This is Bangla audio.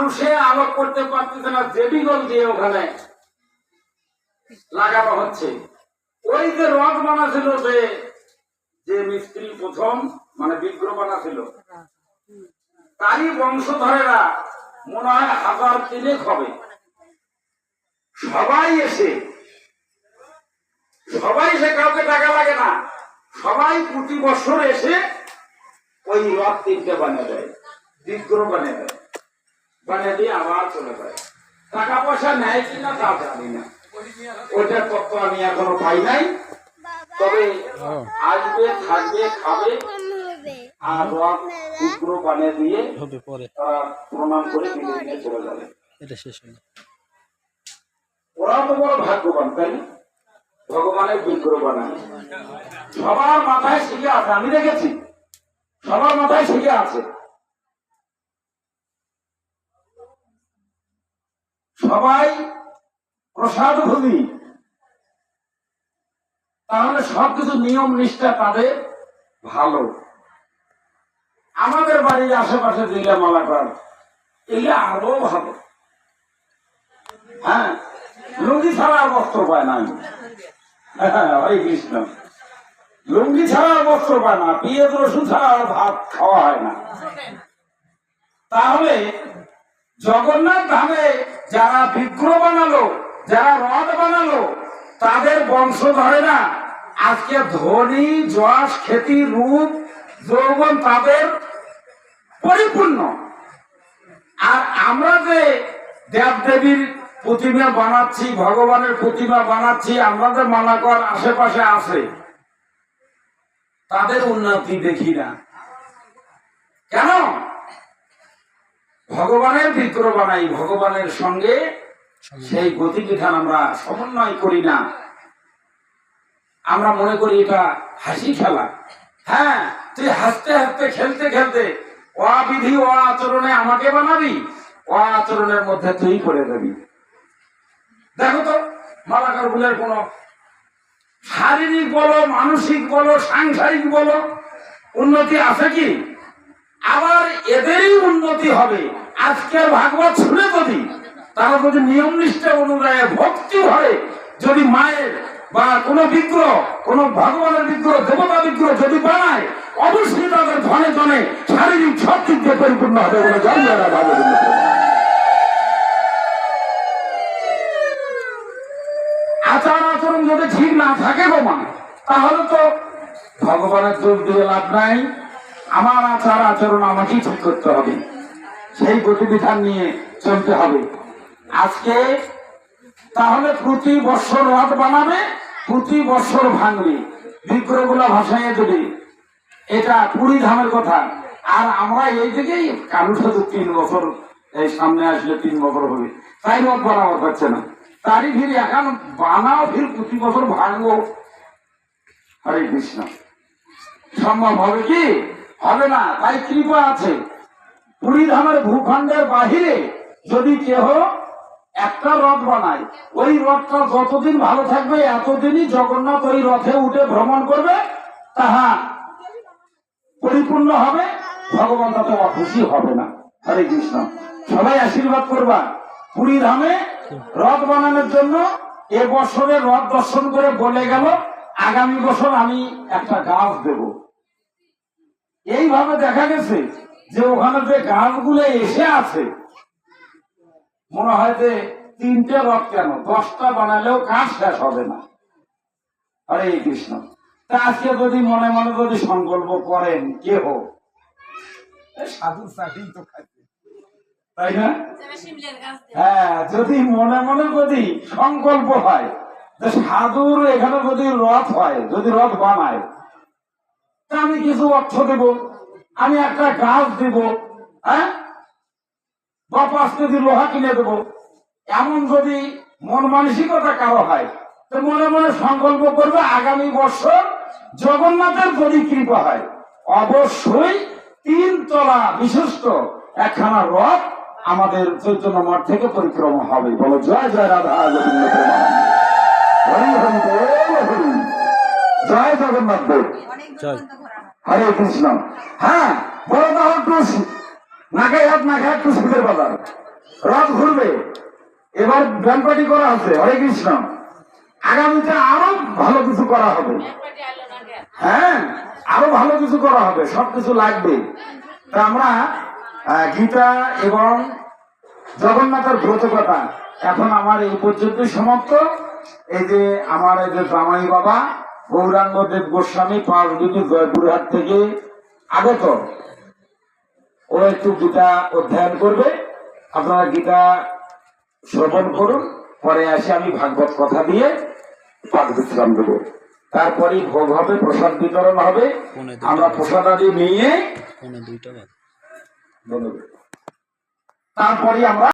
মানুষে আলোক করতে পারতেছে না জেবিগল দিয়ে ওখানে লাগানো হচ্ছে। ওই যে রথ বানাছিল যে যে মিস্ত্রি প্রথম মানে বিগ্রহ বানাছিল তারই বংশধরেরা মনে হয় হাজার তিনেক হবে। সবাই এসে সবাই এসে কাউকে টাকা লাগে না, সবাই প্রতি বছর এসে ওই রথ তিনটে বানিয়ে দেয়, বিগ্রহ বানিয়ে দেয়। বানিয়ে দিয়ে আবার চলে যায়। টাকা পয়সা নেয় কিনা তা জানি না। ওইটার তত্ত্ব আমি এখনও পাই নাই। তবে আসবে থাকবে খাবে আর রথ বিগ্রহ বানিয়ে দিয়ে তারা প্রণাম করে বিদায় চলে যাবে। এটা শেষ হলো। ওরা তো বড় ভাগ্যবান তাই ভগবানের বিগ্রহ বানায়। সবার মাথায় শিখে আছে আমি দেখেছি। সবার মাথায় শিখে আছে। সবাই প্রসাদ ভূমি তাহলে সবকিছু নিয়ম নিষ্ঠা তাদের ভালো। আমাদের বাড়ির আশেপাশে দিলে মালাকার এগুলো আরও ভালো। হ্যাঁ লুঙ্গি ছাড়া আর বস্ত্র পায় না। হ্যাঁ হরে কৃষ্ণ। লুঙ্গি ছাড়া আর বস্ত্র পায় না, পিঁয়াজ, রসুন ছাড়া ভাত খাওয়া হয় না। তাহলে জগন্নাথ ধামে যারা বিগ্রহ বানালো, যারা রথ বানালো, তাদের বংশ ধরে না। আজকে ধনী, যশ খ্যাতি রূপ, যৌবন তাদের পরিপূর্ণ। আর আমরা যে দেব দেবীর প্রতিমা বানাচ্ছি, ভগবানের প্রতিমা বানাচ্ছি, আমরা যে মালাকর আশেপাশে আছে, তাদের উন্নতি দেখি না কেন ভগবানের বিগ্রহ বানাই, ভগবানের সঙ্গে সেই গতিবিধান আমরা সমন্বয় করি না। আমরা মনে করি এটা হাসি খেলা। হ্যাঁ তুই হাসতে হাসতে, খেলতে খেলতে অবিধি ও আচরণে আমাকে বানাবি, ও আচরণের মধ্যে তুই করে দেবি দেখো তো, মালাকার গুলের কোন শারীরিক বলো, মানসিক বলো, সাংসারিক বলো, উন্নতি আছে কি? আবার এদেরই উন্নতি হবে। আজকের ভাগবত শুনে যদি তারা যদি নিয়ম নিষ্ঠা অনুযায়ী ভক্তি হয় যদি মায়ের বা কোন বিগ্রহ, কোন ভগবানের বিগ্রহ, দেবতা বিগ্রহ যদি বানায়, অবশ্যই তাদের ধনে ধনে শারীরিক সব দিক দিয়ে পরিপূর্ণ হবে বলে জন্মেরা আচার আচরণ যদি ঠিক না থাকে গো মা, তাহলে তো ভগবানের দোষ দিয়ে লাভ নাই। আমার আচার আচরণ আমাকেই ঠিক করতে হবে। সেই গতিবিধান নিয়ে চলতে হবে। আজকে তাহলে প্রতি বছর রথ বানাবে, প্রতি বছর ভাঙবে। বিগ্রহগুলো ভাসাইয়ে দেবে। এটা পুরী ধামের কথা। আর আমরা এই দিকেই কারুর সাথে তিন বছর, এই সামনে আসলে তিন বছর হবে। তাই রথ বানাবার পারছে না। তারই ভিড় এখন বানাও, ভিড় প্রতি বছর ভাঙবো। হরে কৃষ্ণ। সম্ভব হবে কি? হবে না, তাই কৃপা আছে। পুরী ধামের ভূখণ্ডের বাহিরে যদি কেহ একটা রথ বানায়, ওই রথটা যতদিন ভালো থাকবে, এতদিনই জগন্নাথ ওই রথে উঠে ভ্রমণ করবে, তাহা পরিপূর্ণ হবে, ভগবান তাতে অখুশি হবে না। হরে কৃষ্ণ। সবাই আশীর্বাদ করবা। পুরী ধামে রথ বানানোর জন্য এ বছরে রথ দর্শন করে বলে গেল, আগামী বছর আমি একটা গাছ দেব। এইভাবে দেখা গেছে যে ওখানে যে গাছগুলো এসে আছে মনে হয় যে তিনটে রথ কেন? দশটা বানালেও কাজ শেষ হবে না। হরে কৃষ্ণ। তা আজকে যদি মনে মনে যদি সংকল্প করেন কে হোক? সাধু চাকরি তো তাই না? হ্যাঁ যদি মনে মনে যদি সংকল্প হয় সাধুর এখানে যদি রথ হয় যদি রথ বানায় আমি কিছু অর্থ দেব? আমি একটা গাছ দেব হ্যাঁ? বা পাঁচ কেজি লোহা কিনে দেবো। এমন যদি মন মানসিকতা কারও হয়, তো মনে মনে সংকল্প করবে, আগামী বছর জগন্নাথের যদি কৃপা হয়, অবশ্যই তিন তলা বিশিষ্ট একখানা রথ আমাদের চৈতন্য মাঠ থেকে পরিক্রমা হবে। বলো, জয় জয় রাধা হরি জয় জগন্নাথ দেব। হরে কৃষ্ণ হ্যাঁ বড় দাও একটু নাকে হাত নাকে একটু সুখের বাজার। রথ ঘুরবে। এবার ব্যাংপাটি করা হচ্ছে হরে কৃষ্ণ। আগামীতে আরও ভালো কিছু করা হবে। হ্যাঁ আরও ভালো কিছু করা হবে সবকিছু লাগবে। তা আমরা গীতা এবং জগন্নাথের ব্রত কথা এখন আমার এই পর্যন্তই সমাপ্ত। এই যে আমার এই যে জামাই বাবা গৌরাঙ্গ দেব গোস্বামী পাঁচবিটি জয়পুরহাট থেকে আগত। ও একটু গীতা অধ্যয়ন করবে। আপনারা গীতা শ্রবণ করুন। পরে এসে আমি ভাগবত কথা দিয়ে পাঠ বিশ্রাম দেবো। তারপরে ভোগ হবে প্রসাদ বিতরণ হবে। আমরা প্রসাদ আদি নিয়ে। তারপরে আমরা